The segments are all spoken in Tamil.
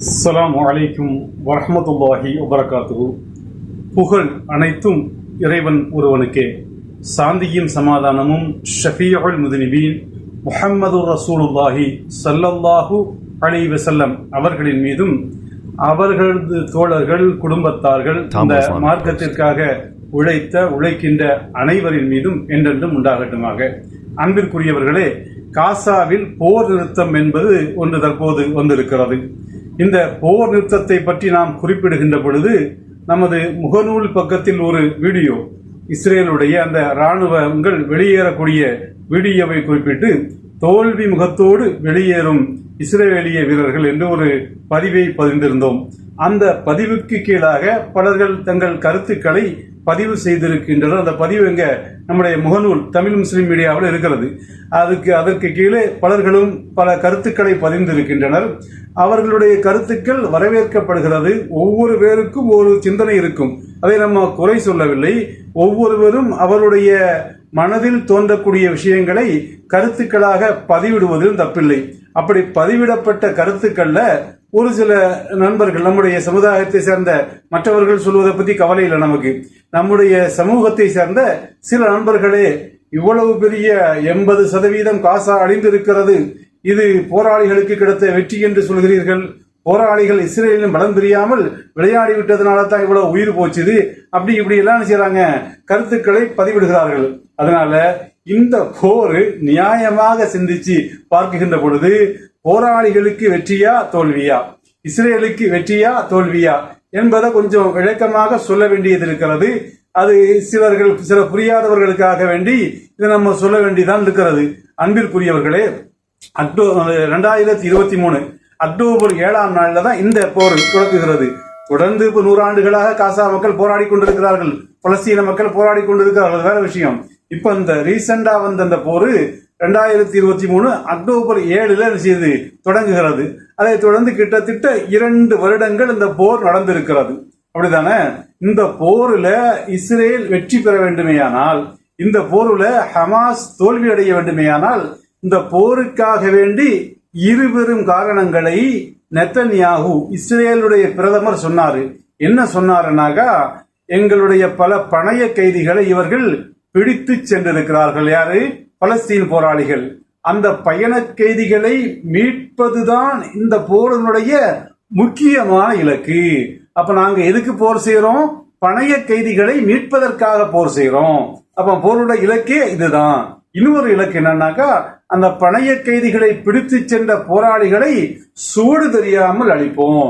அஸ்ஸலாமு அலைக்கும் வரஹ்மத்துல்லாஹி வபரகாத்துஹு. புகழ் அனைத்தும் இறைவன் ஒருவனுக்கே. சாந்தியும் சமாதானமும் ஷஃபீஉல் முதுனிபீன் முஹம்மது ரசூலுல்லாஹி ஸல்லல்லாஹு அலைஹி வஸல்லம் அவர்களின் மீதும் அவர்களது தோழர்கள் குடும்பத்தார்கள் இந்த வாங்க. மார்க்கத்திற்காக உழைத்த உழைக்கின்ற அனைவரின் மீதும் என்றென்றும் உண்டாகட்டுமாக. அன்பிற்குரியவர்களே காசாவில் போர் நிறுத்தம் என்பது ஒன்று தற்போது வந்திருக்கிறது. இந்த போர் நிறுத்தத்தை பற்றி நாம் குறிப்பிடுகின்ற பொழுது நமது முகநூல் பக்கத்தில் ஒரு வீடியோ இஸ்ரேலுடைய அந்த இராணுவங்கள் வெளியேறக்கூடிய வீடியோவை குறிப்பிட்டு தோல்வி முகத்தோடு வெளியேறும் இஸ்ரேலிய வீரர்கள் என்று ஒரு பதிவை பதிந்திருந்தோம். அந்த பதிவுக்கு கீழாக பலர்கள் தங்கள் கருத்துக்களை பதிவு செய்திருக்கின்றனர். அந்த பதிவு எங்க? நம்முடைய முகநூல் தமிழ் முஸ்லீம் மீடியாவில் இருக்கிறது. அதுக்கு அதற்கு கீழே பலர்களும் பல கருத்துக்களை பதிந்திருக்கின்றனர். அவர்களுடைய கருத்துக்கள் வரவேற்கப்படுகிறது. ஒவ்வொரு பேருக்கும் ஒரு சிந்தனை இருக்கும். அதை நம்ம குறை சொல்லவில்லை. ஒவ்வொருவரும் அவருடைய மனதில் தோன்றக்கூடிய விஷயங்களை கருத்துக்களாக பதிவிடுவதிலும் தப்பில்லை. அப்படி பதிவிடப்பட்ட கருத்துக்கள்ல ஒரு சில நண்பர்கள் நம்முடைய சமுதாயத்தை சேர்ந்த மற்றவர்கள் சொல்வதை பத்தி கவலை இல்லை நமக்கு. நம்முடைய சமூகத்தை சேர்ந்த சில நண்பர்களே இவ்வளவு பெரிய எண்பது சதவீதம் காசா அழிந்திருக்கிறது. இது போராளிகளுக்கு கிடைத்த வெற்றி என்று சொல்கிறீர்கள். போராளிகள் இஸ்ரேலிலும் பலம் பிரியாமல் விளையாடி விட்டதுனால தான் இவ்வளவு உயிர் போச்சுது. அப்படி இப்படி எல்லாம் செய்யறாங்க கருத்துக்களை பதிவிடுகிறார்கள். அதனால இந்த போர் நியாயமாக சிந்திச்சு பார்க்குகின்ற பொழுது போராளிகளுக்கு வெற்றியா தோல்வியா? இஸ்ரேலுக்கு வெற்றியா தோல்வியா? என்பதை கொஞ்சம் விளக்கமாக சொல்ல வேண்டியது இருக்கிறது. அது சிலர்கள் சில புரியாதவர்களுக்காக வேண்டி இதை நம்ம சொல்ல வேண்டிதான் இருக்கிறது. அன்பிற்குரியவர்களே அக்டோ ரெண்டாயிரத்தி இருபத்தி மூணு அக்டோபர் ஏழாம் நாளில் தான் இந்த போர் தொடங்குகிறது. தொடர்ந்து நூறாண்டுகளாக காசா மக்கள் போராடி கொண்டிருக்கிறார்கள். பலஸ்தீன மக்கள் போராடி கொண்டிருக்கிறார்கள். வேற விஷயம். இப்ப இந்த ரீசெண்டா வந்த அந்த போர் ரெண்டாயிரத்தி இருபத்தி மூணு அக்டோபர் ஏழுல செய்து? தொடங்குகிறது. அதைத் தொடர்ந்து கிட்டத்தட்ட இரண்டு வருடங்கள் இந்த போர் நடந்திருக்கிறது. அப்படிதானே இந்த போர்ல இஸ்ரேல் வெற்றி பெற வேண்டுமேயானால் இந்த போர்ல ஹமாஸ் தோல்வி அடைய வேண்டுமேயானால் இந்த போருக்காக வேண்டி இருபெரும் காரணங்களை நெத்தன்யாகு இஸ்ரேலுடைய பிரதமர் சொன்னாரு. என்ன சொன்னாருனாக்கா எங்களுடைய பல பணைய கைதிகளை இவர்கள் பிடித்து சென்றிருக்கிறார்கள். யாரு? பலஸ்தீன் போராளிகள். அந்த பயண கைதிகளை மீட்பதுதான் இந்த போரினுடைய முக்கியமான இலக்கு. அப்ப நாங்க எதுக்கு போர் செய்யறோம் பணைய கைதிகளை மீட்பதற்காக போர் செய்யறோம் அப்ப போரோட இலக்கே இதுதான். இன்னொரு இலக்கு என்னன்னாக்கா அந்த பணைய கைதிகளை பிடித்து சென்ற போராளிகளை சூடு தெரியாமல் அழிப்போம்.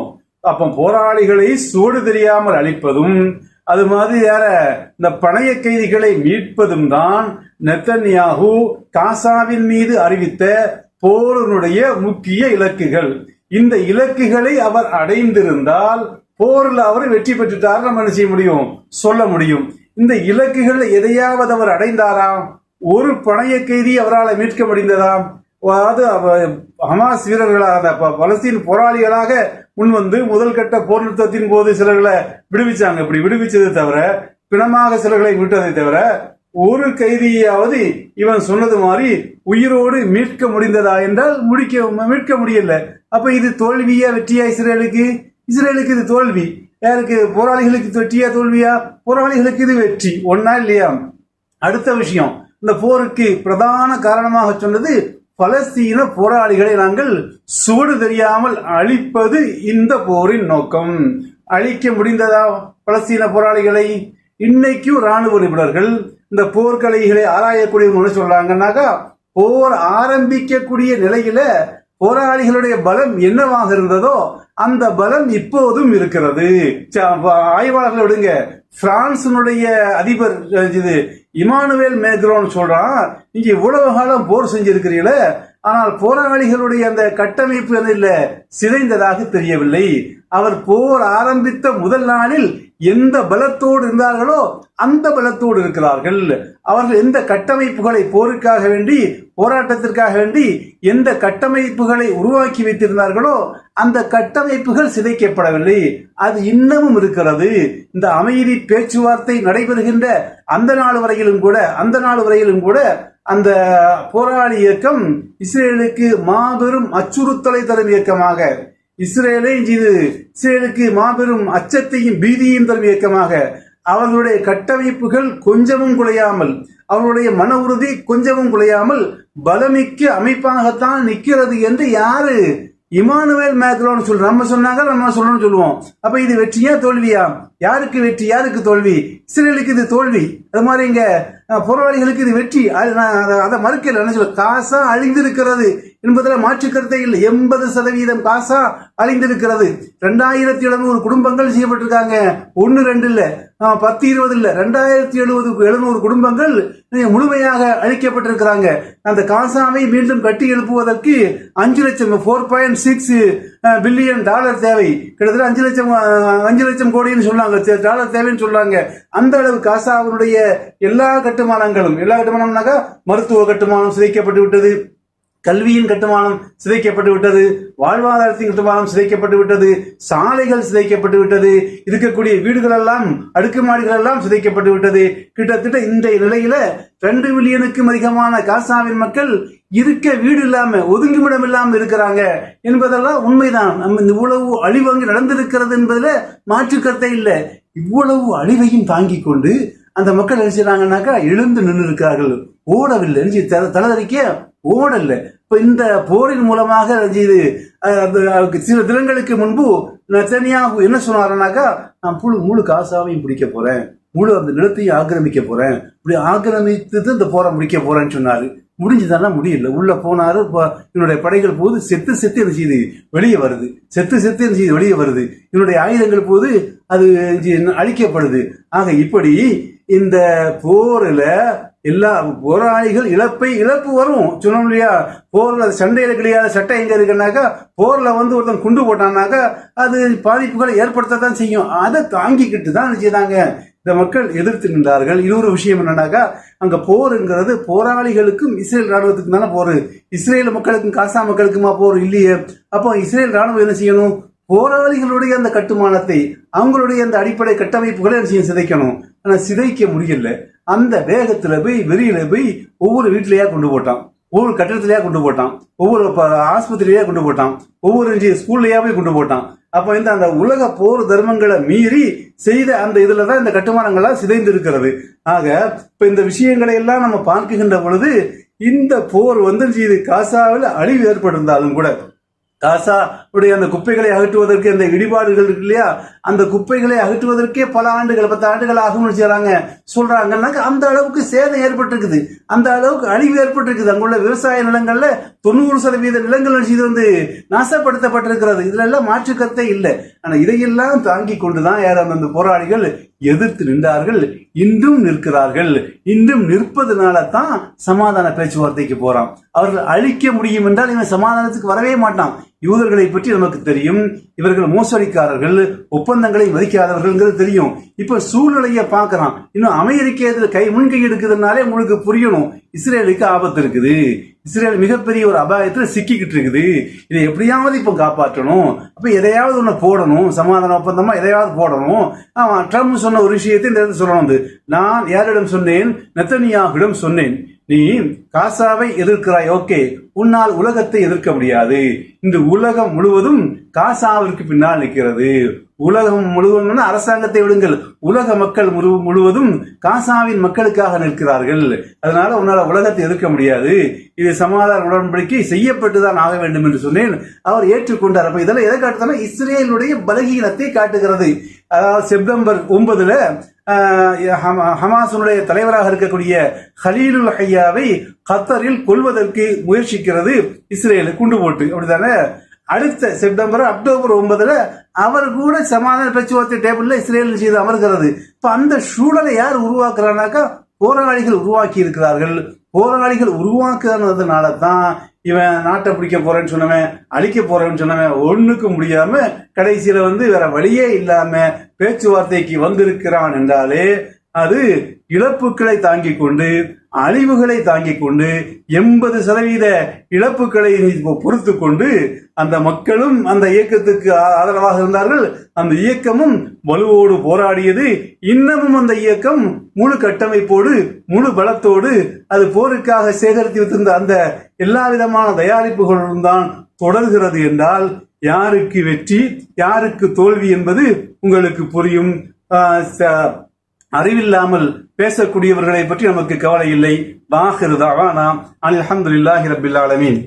அப்ப போராளிகளை சூடு தெரியாமல் அழிப்பதும் அது மாதிரி இந்த பணைய கைதிகளை மீட்பதும் தான் நெத்தன்யாகு காசாவின் மீது அறிவித்த போரினுடைய முக்கிய இலக்குகள். இந்த இலக்குகளை அவர் அடைந்திருந்தால் போரில் அவர் வெற்றி பெற்றுட்டார். நம்ம என்ன செய்ய முடியும்? சொல்ல முடியும். இந்த இலக்குகள் எதையாவது அவர் அடைந்தாரா ஒரு பணைய கைதி அவரால் மீட்க முடிந்ததா அதாவது ஹமாஸ் வீரர்களாக அந்த ப- பலஸ்தீன் போராளிகளாக முன் வந்து முதல் கட்ட போர் நிறுத்தத்தின் போது சிலர்களை விடுவிச்சாங்க. இப்படி விடுவிச்சதை தவிர பிணமாக சிலர்களை விட்டதை தவிர ஒரு கைதியாவது இவன் சொன்னது மாதிரி உயிரோடு மீட்க முடிந்ததா என்றால் முடிக்க மீட்க முடியல. அப்ப இது தோல்வியா வெற்றியா இஸ்ரேலுக்கு? இஸ்ரேலுக்கு இது தோல்வி. யாருக்கு? போராளிகளுக்கு வெற்றியா தோல்வியா? போராளிகளுக்கு இது வெற்றி. ஒன்னா இல்லையா? அடுத்த விஷயம். இந்த போருக்கு பிரதான காரணமாக சொன்னது பலஸ்தீன போராளிகளை நாங்கள் சுவடு தெரியாமல் அழிப்பது இந்த போரின் நோக்கம். அழிக்க முடிந்ததா பலஸ்தீன போராளிகளை? இன்னைக்கும் ராணுவ நிபுணர்கள் இந்த போர்க்கலைகளை ஆராயக்கூடியவங்க சொல்றாங்கன்னாக்கா போர் ஆரம்பிக்கக்கூடிய நிலையில போராளிகளுடைய பலம் என்னவாக இருந்ததோ அந்த பலம் இப்போதும் இருக்கிறது. ஆய்வாளர்கள் ஆய்வாளர்களை விடுங்க. பிரான்சினுடைய அதிபர் இது இமானுவேல் மேக்ரோன் சொல்றான். நீங்க இவ்வளவு காலம் போர் செஞ்சிருக்கிறீங்களே ஆனால் போராளிகளுடைய அந்த கட்டமைப்பு அது சிதைந்ததாக தெரியவில்லை. அவர் போர் ஆரம்பித்த முதல் நாளில் எந்த பலத்தோடு இருந்தார்களோ அந்த பலத்தோடு இருக்கிறார்கள். அவர்கள் எந்த கட்டமைப்புகளை போருக்காக வேண்டி போராட்டத்திற்காக வேண்டி எந்த கட்டமைப்புகளை உருவாக்கி வைத்திருந்தார்களோ அந்த கட்டமைப்புகள் சிதைக்கப்படவில்லை. அது இன்னமும் இருக்கிறது. இந்த அமைதி பேச்சுவார்த்தை நடைபெறுகின்ற அந்த நாள் வரையிலும் கூட அந்த நாள் வரையிலும் கூட அந்த போராளி இயக்கம் இஸ்ரேலுக்கு மாபெரும் அச்சுறுத்தலை தரும் இயக்கமாக. இஸ்ரேலே இது இஸ்ரேலுக்கு மாபெரும் அச்சத்தையும் பீதியையும் தரும் இயக்கமாக. அவர்களுடைய கட்டமைப்புகள் கொஞ்சமும் குலையாமல் அவர்களுடைய மன உறுதி கொஞ்சமும் குலையாமல் பலமிக்க அமைப்பாகத்தான் நிற்கிறது என்று யாரு? இமானுவேல் மேக்ரோன்னு சொல்றோம் நம்ம சொன்னாங்க நம்ம சொல்லணும்னு சொல்லுவோம். அப்ப இது வெற்றியா தோல்வியா? யாருக்கு வெற்றி? யாருக்கு தோல்வி? இஸ்ரேலுக்கு இது தோல்வி. அது மாதிரி இங்க போராளிகளுக்கு இது வெற்றி. அது நான் அதை- அதை மறுக்கல என்ன சொல்ல காசா அழிந்திருக்கிறது என்பதில் மாற்று கருத்தை இல்லை. எண்பது சதவீதம் காசா அழிந்திருக்கிறது. ரெண்டாயிரத்தி எழுநூறு குடும்பங்கள் செய்யப்பட்டிருக்காங்க. ஒன்னு ரெண்டு இல்ல. பத்து இருபது இல்ல. ரெண்டாயிரத்தி எழுபது எழுநூறு குடும்பங்கள் முழுமையாக அழிக்கப்பட்டிருக்கிறாங்க. அந்த காசாவை மீண்டும் கட்டி எழுப்புவதற்கு அஞ்சு லட்சம் four point six billion dollar தேவை. கிட்டத்தட்ட அஞ்சு லட்சம் அஞ்சு லட்சம் கோடின்னு சொன்னாங்க. டாலர் தேவைன்னு சொல்றாங்க அந்த அளவு காசாவினுடைய எல்லா கட்டுமானங்களும் எல்லா கட்டுமானம்னாக்கா மருத்துவ கட்டுமானம் சிதைக்கப்பட்டு விட்டது. கல்வியின் கட்டுமானம் சிதைக்கப்பட்டு விட்டது. வாழ்வாதாரத்தின் கட்டுமானம் சிதைக்கப்பட்டு விட்டது. சாலைகள் சிதைக்கப்பட்டு விட்டது. இருக்கக்கூடிய வீடுகள் எல்லாம் அடுக்குமாடிகள் எல்லாம் சிதைக்கப்பட்டு விட்டது. கிட்டத்தட்ட இன்றைய நிலையில ரெண்டு மில்லியனுக்கும் அதிகமான காசாவின் மக்கள் இருக்க வீடு இல்லாம ஒதுங்குமிடம் இல்லாம இருக்கிறாங்க என்பதெல்லாம் உண்மைதான். நம்ம இந்த இவ்வளவு அழிவு அங்கு நடந்திருக்கிறது என்பதுல மாற்று கருத்தை இல்லை. இவ்வளவு அழிவையும் தாங்கிக் கொண்டு அந்த மக்கள் என்ன செய்றாங்கன்னாக்கா எழுந்து நின்று இருக்கிறார்கள் ஓடவில்லை என்ன தலதறிக்க ஓடல. இப்ப இந்த போரின் மூலமாக இது அந்த, சில தினங்களுக்கு முன்பு நெத்தனியாகு என்ன சொன்னாருனாக்கா நான் முழு முழு காசாவையும் பிடிக்க போறேன். முழு அந்த நிலத்தையும் ஆக்கிரமிக்க போறேன். இப்படி ஆக்கிரமித்து இந்த போரை முடிக்க போறேன்னு சொன்னாரு. முடிஞ்சுதானா முடியல. உள்ள போனாரு இப்போ என்னுடைய படைகள் போது செத்து செத்து என்ன செய்யுது வெளியே வருது. செத்து செத்து என்ன செய்யுது வெளியே வருது. என்னுடைய ஆயுதங்கள் போது அது அழிக்கப்படுது. ஆக இப்படி இந்த போரில் எல்லா போராளிகள் இழப்பை இழப்பு வரும். சொன்னோம் இல்லையா? போர்ல சண்டையில கிடையாத சட்டை எங்க இருக்குன்னாக்கா போர்ல வந்து ஒருத்தன் குண்டு போட்டான்னாக்கா அது பாதிப்புகளை ஏற்படுத்தத்தான் செய்யும். அதை தாங்கிக்கிட்டு தான் செய்தாங்க? இந்த மக்கள் எதிர்த்து நின்றார்கள். இன்னொரு விஷயம் என்னன்னாக்கா அங்க போருங்கிறது போராளிகளுக்கும் இஸ்ரேல் ராணுவத்துக்கும் தானே போர். இஸ்ரேல் மக்களுக்கும் காசா மக்களுக்குமா போர்? இல்லையே. அப்போ இஸ்ரேல் ராணுவம் என்ன செய்யணும்? போராளிகளுடைய அந்த கட்டுமானத்தை அவங்களுடைய அந்த அடிப்படை கட்டமைப்புகளை என்ன செய்ய சிதைக்கணும். ஆனா சிதைக்க முடியல. அந்த வேகத்துல போய் வெளியில போய் ஒவ்வொரு வீட்லயா கொண்டு போட்டான். ஒவ்வொரு கட்டடத்திலேயே கொண்டு போட்டான். ஒவ்வொரு ஆஸ்பத்திரியிலேயே கொண்டு போட்டான். ஒவ்வொரு இஞ்சி ஸ்கூல்லையா போய் கொண்டு போட்டான். அப்ப இந்த அந்த உலக போர் தர்மங்களை மீறி செய்த அந்த இதுல தான் இந்த கட்டுமானங்கள்லாம் சிதைந்து இருக்கிறது ஆக இப்ப இந்த விஷயங்களை எல்லாம் நம்ம பார்க்குகின்ற பொழுது இந்த போர் வந்து இது காசாவில் அழிவு ஏற்பட்டிருந்தாலும் கூட காசா உடைய அந்த குப்பைகளை அகற்றுவதற்கு அந்த இடிபாடுகள் இருக்கு இல்லையா? அந்த குப்பைகளை அகற்றுவதற்கே பல ஆண்டுகள் பத்து ஆண்டுகள் ஆகும்னு செய்யறாங்க சொல்றாங்கன்னாக்க அந்த அளவுக்கு சேதம் ஏற்பட்டிருக்குது. அந்த அளவுக்கு அழிவு ஏற்பட்டிருக்குது. அங்குள்ள விவசாய நிலங்கள்ல தொண்ணூறு சதவீத நிலங்கள் இது வந்து நாசப்படுத்தப்பட்டிருக்கிறது. இதுல எல்லாம் மாற்று கருத்தே இல்லை. ஆனா இதையெல்லாம் தாங்கி கொண்டுதான் யார் அந்த போராளிகள் எதிர்த்து நின்றார்கள் இன்றும் நிற்கிறார்கள். இன்றும் நிற்பதனால தான் சமாதான பேச்சுவார்த்தைக்கு போறான். அவர்கள் அழிக்க முடியும் என்றால் இவன் சமாதானத்துக்கு வரவே மாட்டான். யூதர்களை பற்றி நமக்கு தெரியும். இவர்கள் மோசடிக்காரர்கள் ஒப்பந்தங்களை மதிக்காதவர்கள்ங்கிறது தெரியும். இப்ப சூழ்நிலையை பார்க்கறான். இன்னும் அமெரிக்க கை முன்கை எடுக்குதுனாலே உங்களுக்கு புரியணும். இஸ்ரேலுக்கு ஆபத்து இருக்குது. இஸ்ரேல் மிகப்பெரிய ஒரு அபாயத்தில் சிக்கிக்கிட்டு இருக்குது. இதை எப்படியாவது இப்போ காப்பாற்றணும். அப்போ எதையாவது ஒன்று போடணும். சமாதான ஒப்பந்தமா எதையாவது போடணும். ஆமா ட்ரம்ப் சொன்ன ஒரு விஷயத்தை இந்த இடத்துல சொல்லணும் வந்து. நான் யாரிடம் சொன்னேன்? நெத்தனியாவிடம் சொன்னேன். நீ காசாவை எதிர்க்கிறாய் ஓகே. உன்னால் உலகத்தை எதிர்க்க முடியாது. இந்த உலகம் முழுவதும் காசாவிற்கு பின்னால் நிற்கிறது. உலகம் முழுவதும் அரசாங்கத்தை விடுங்கள். உலக மக்கள் முழு- முழுவதும் காசாவின் மக்களுக்காக நிற்கிறார்கள். அதனால உன்னால உலகத்தை எதிர்க்க முடியாது. இது சமாதான உடன்படிக்கை செய்யப்பட்டுதான் ஆக வேண்டும் என்று சொன்னேன். அவர் ஏற்றுக்கொண்டார். அப்ப இதெல்லாம் எதை காட்டுதுன்னா இஸ்ரேலுடைய பலகீனத்தை காட்டுகிறது. அதாவது செப்டம்பர் ஒன்பதுல ஹமாசனுடைய தலைவராக இருக்கக்கூடிய ஹலீலுல் ஹையாவை கத்தரில் கொல்வதற்கு முயற்சிக்கிறது. இஸ்ரேல் குண்டு போட்டு அப்படிதானே அடுத்த செப்டம்பர் அக்டோபர் ஒன்பதுல அவர் கூட சமாதான பேச்சுவார்த்தை டேபிள்ல இஸ்ரேல் செய்து அமர்கிறது? இப்ப அந்த சூழலை யார் உருவாக்குறானாக்கா போராளிகள் உருவாக்கி இருக்கிறார்கள். போராளிகள் உருவாக்குறதுனால தான் இவன் நாட்டை பிடிக்க போறேன்னு சொன்னவன் அழிக்க போறேன்னு சொன்னவன் ஒண்ணுக்கு முடியாம கடைசியில வந்து வேற வழியே இல்லாம பேச்சுவார்த்தைக்கு வந்திருக்கிறான் என்றாலே அது இழப்புகளை தாங்கிக் கொண்டு அழிவுகளை தாங்கிக் கொண்டு எண்பது சதவீத இழப்புகளை பொறுத்து கொண்டு அந்த மக்களும் அந்த இயக்கத்துக்கு ஆ- ஆதரவாக இருந்தார்கள். அந்த இயக்கமும் வலுவோடு போராடியது. இன்னமும் அந்த இயக்கம் முழு கட்டமைப்போடு முழு பலத்தோடு அது போருக்காக சேகரித்து வைத்திருந்த அந்த எல்லா விதமான தயாரிப்புகளுடன் தான் தொடர்கிறது என்றால் யாருக்கு வெற்றி யாருக்கு தோல்வி என்பது உங்களுக்கு புரியும். ச- அறிவில்லாமல் பேசக்கூடியவர்களை பற்றி நமக்கு கவலை இல்லை. வாஹிருதாவானா அல்ஹம்துலில்லாஹி ரபில் ஆலமீன்.